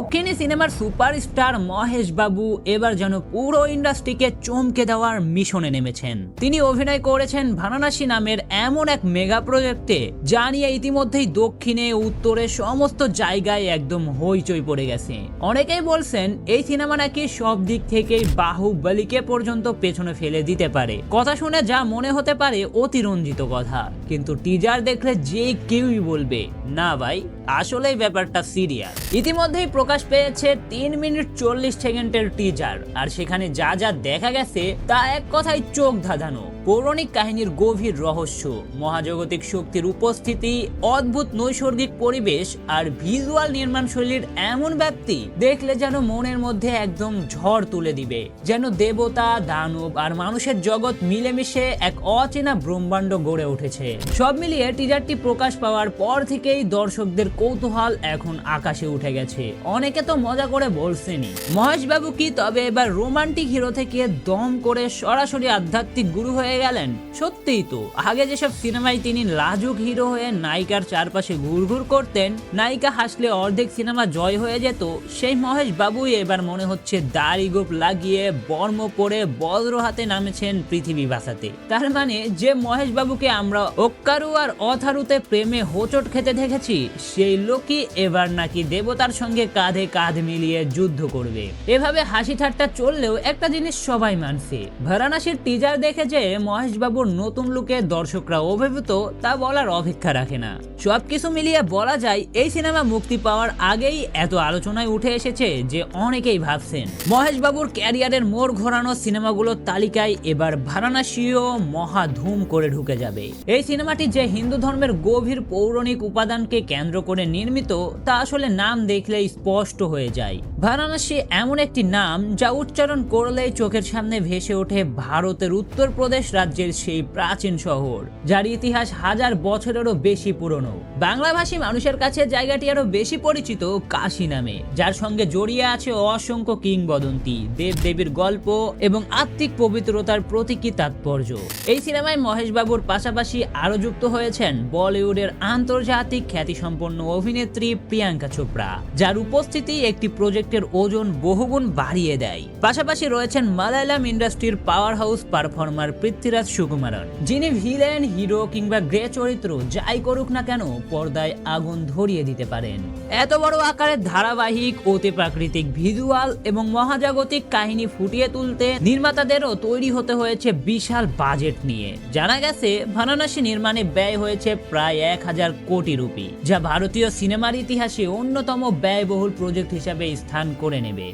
দক্ষিণী সিনেমার সুপারস্টার মহেশ বাবু এবার যেন পুরো ইন্ডাস্ট্রিকে চমকে দেওয়ার মিশনে নেমেছেন। তিনি অভিনয় করেছেন ভানানাসি নামের এমন এক মেগা প্রজেক্টে, যা নিয়ে ইতিমধ্যেই দক্ষিণে, উত্তরে সমস্ত জায়গায় একদম হইচই পড়ে গেছে। অনেকেই বলছেন, এই সিনেমা নাকি সব দিক থেকেই বাহুবলীকে পর্যন্ত পেছনে ফেলে দিতে পারে। কথা শুনে যা মনে হতে পারে, অতিরঞ্জিত কথা। কিন্তু টিজার দেখলে যে কেউই বলবে, না ভাই, আসলেই ব্যাপারটা সিরিয়াস ইতিমধ্যেই প্রকাশ পেয়েছে তিন মিনিট চল্লিশ সেকেন্ডের টিজার আর সেখানে যা যা দেখা গেছে, তা এক কথায় চোখ ধাঁধানো। পৌরাণিক কাহিনীর গভীর রহস্য, মহাজাগতিক শক্তির উপস্থিতি, অদ্ভুত নৈসর্গিক পরিবেশ আর ভিজুয়াল নির্মাণ শৈলীর এমন ব্যাপ্তি দেখলে যেন মনের মধ্যে একদম ঝড় তুলে দিবে, যেন দেবতা, দানব আর মানুষের জগৎ মিলেমিশে এক অচেনা ব্রহ্মাণ্ড গড়ে উঠেছে। সব মিলিয়ে টিজারটি প্রকাশ পাওয়ার পর থেকেই দর্শকদের কৌতূহল এখন আকাশে উঠে গেছে। অনেকে তো মজা করে বলছেনই। মহেশ বাবু কি তবে এবার রোমান্টিক হিরো থেকে দম করে সরাসরি আধ্যাত্মিক গুরু হয়ে গেলেন। সত্যিই তো, আগে যেসব সিনেমায় তিনি লাজুক হিরো হয়ে নায়িকার চারপাশে ঘুরঘুর করতেন, নায়িকা হাসলে অর্ধেক সিনেমা জয় হয়ে যেত, সেই মহেশ বাবুই এবার মনে হচ্ছে দাড়ি গোপ লাগিয়ে বর্ম পরে বজ্র হাতে নামেছেন পৃথিবী বাঁচাতে। তার মানে যে মহেশ বাবুকে আমরা ওক্কারু আর অথারুতে প্রেমে হোচট খেতে দেখেছি, সেই লোকই এবার নাকি দেবতার সঙ্গে কাঁধে কাঁধ মিলিয়ে যুদ্ধ করবে। এভাবে হাসি ঠাট্টা চললেও একটা জিনিস সবাই মানছে। ভারানাসির টিজার দেখে যে মহেশ বাবুর নতুন লুকে দর্শকরা অভিভূত, তা বলার অপেক্ষা রাখে না। সবকিছু মিলিয়ে বলা যায়, এই সিনেমা মুক্তি পাওয়ার আগেই এত আলোচনায় উঠে এসেছে যে অনেকেই ভাবছেন মহেশ বাবুর ক্যারিয়ারের মোড় ঘোরানো সিনেমাগুলোর তালিকায় এবার ভারানাসিও মহা ধুম করে ঢুকে যাবে। এই সিনেমাটি যে হিন্দু ধর্মের গভীর পৌরাণিক উপাদানকে কেন্দ্র করে নির্মিত, তা আসলে নাম দেখলেই স্পষ্ট হয়ে যায়। ভারাণসী এমন একটি নাম যা উচ্চারণ করলেই চোখের সামনে ভেসে ওঠে ভারতের উত্তরপ্রদেশ রাজ্যের সেই প্রাচীন শহর, যার ইতিহাস হাজার বছরেরও বেশি পুরনো। বাংলাভাষী মানুষের কাছে জায়গাটি আরও বেশি পরিচিত কাশী নামে, যার সঙ্গে জড়িয়ে আছে অসংখ্য কিংবদন্তি দেব দেবীর গল্প এবং আত্মিক পবিত্রতার প্রতীকী তাৎপর্য। এই সিনেমায় মহেশ বাবুর পাশাপাশি আরও যুক্ত হয়েছেন বলিউডের আন্তর্জাতিক খ্যাতিসম্পন্ন অভিনেত্রী প্রিয়াঙ্কা চোপড়া, যার উপস্থিতি একটি প্রজেক্টের ওজন বহুগুণ বাড়িয়ে দেয়। পাশাপাশি রয়েছেন মালায়ালাম ইন্ডাস্ট্রির power house performer Prithviraj Sukumaran, যিনি ভিলেন, হিরো কিংবা গ্রে চরিত্র, যাই করুক না কেন, পর্দায় আগুন ধরিয়ে দিতে পারেন। এত বড় আকারের ধারাবাহিক অতি প্রাকৃতিক ভিজুয়াল এবং মহাজাগতিক কাহিনী ফুটিয়ে তুলতে নির্মাতাদেরও তৈরি হতে হয়েছে বিশাল বাজেট নিয়ে। জানা গেছে ভানানাসি নির্মাণে ব্যয় হয়েছে প্রায় এক হাজার কোটি রুপি, যা ভারতীয় সিনেমার ইতিহাসে অন্যতম ব্যয়বহুল প্রজেক্ট হিসাবে স্থান করে নেবে।